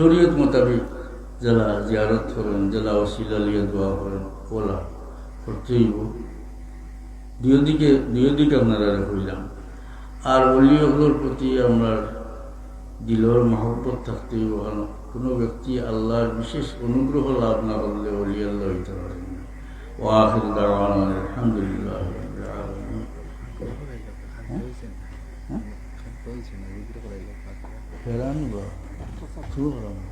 শরীয়ত মোতাবেক যারা জিয়ারত করেন যারা অশিলা লিয়ে দোয়া করেন ওলা করতেই দুই দিকে দুই দিকে আপনারা হইলাম। আর অলিয়গুলোর প্রতি আমরা দিলর মহব্বত থাকতেই ওখানে কোনো ব্যক্তি আল্লাহর বিশেষ অনুগ্রহ লাভ না করলে অলি আল্লাহ হইতে পারেন না। ও আখির দাওয়ান আলহামদুলিল্লাহ রাব্বিল Akıllı var ama.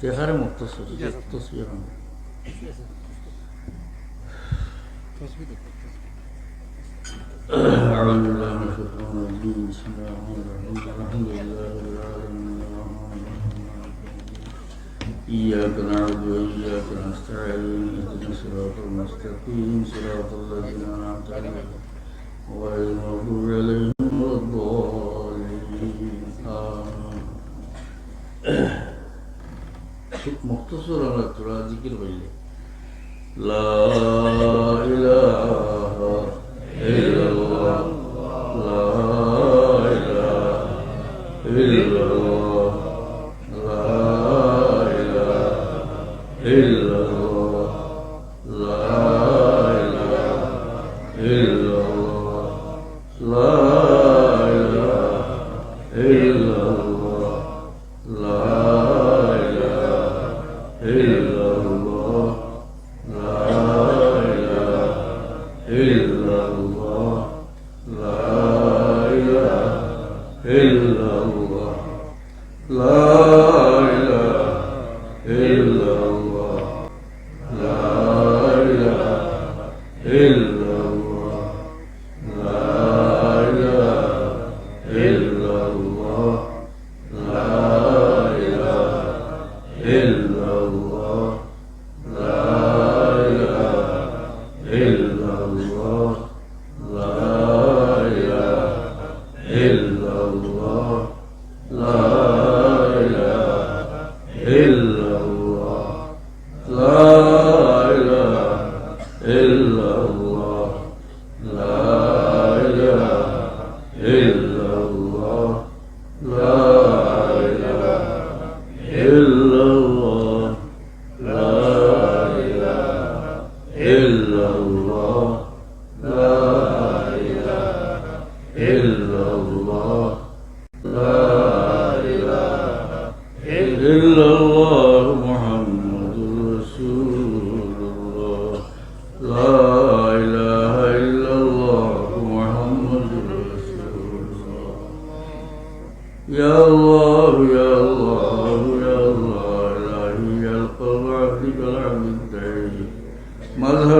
Cehre muhtası, muhtası bir ama. أعوذ بالله من الشيطان الرجيم بسم الله الرحمن الرحيم الحمد لله رب العالمين إياك نعبد وإياك نستعين اهدنا الصراط المستقيم صراط الذين أنعمت عليهم غير المغضوب عليهم مختصر على ترى ذكر بيلي لا إله إلا الله لا إله إلا الله لا إله إلا الله لا إله إلا الله لا illallah La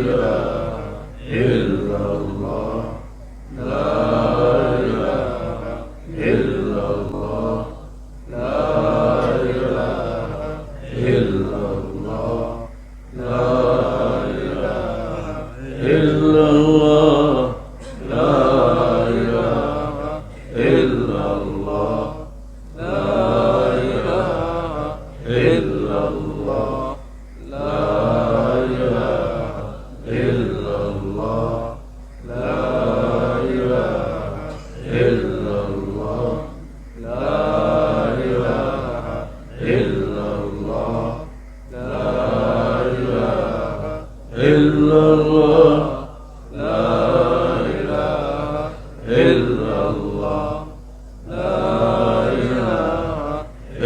illallah illallah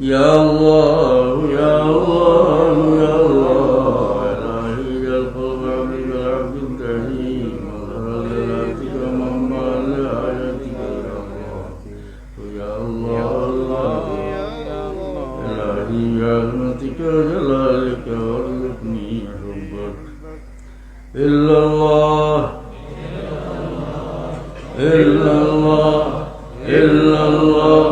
يا الله يا الله يا الله. يا إلهي إلا الخلق عبدك العبد الكريم. وظهر لذاتك مهما لآياتك يا الله. يا الله. يا إلهي بعظمتك وجلالك وارزقني حبك. إلا الله. إلا الله. إلا الله.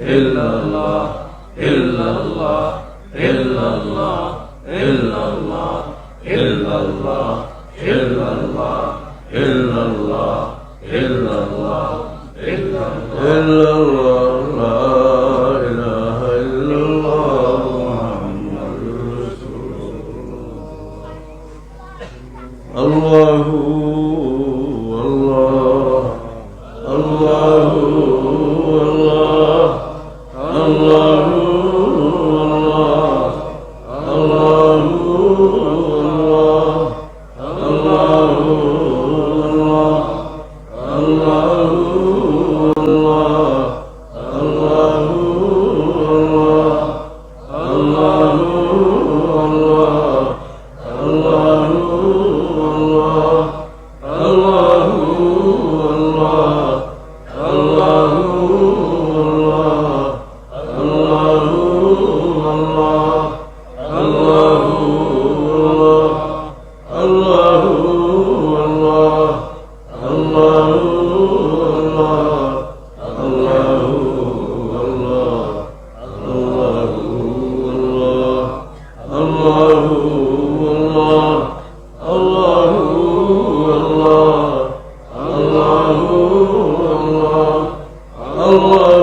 illallah illallah illallah illallah illallah illallah illallah illallah illallah الله Allahu الله